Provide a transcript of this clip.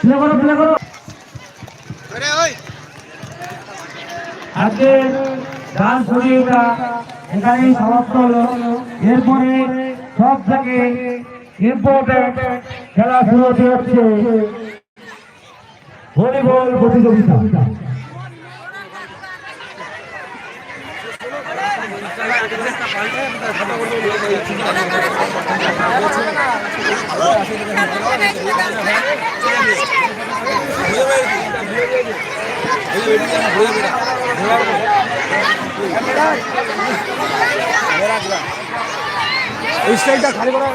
Play করো play করো। আজকে গান শরীরটা এখানেই সমাপ্ত হলো। এরপরে সব থেকে ইম্পর্টেন্ট খেলা শুরু হতে হচ্ছে ভলিবল প্রতিযোগিতা। এই স্টাইলটা খালি করা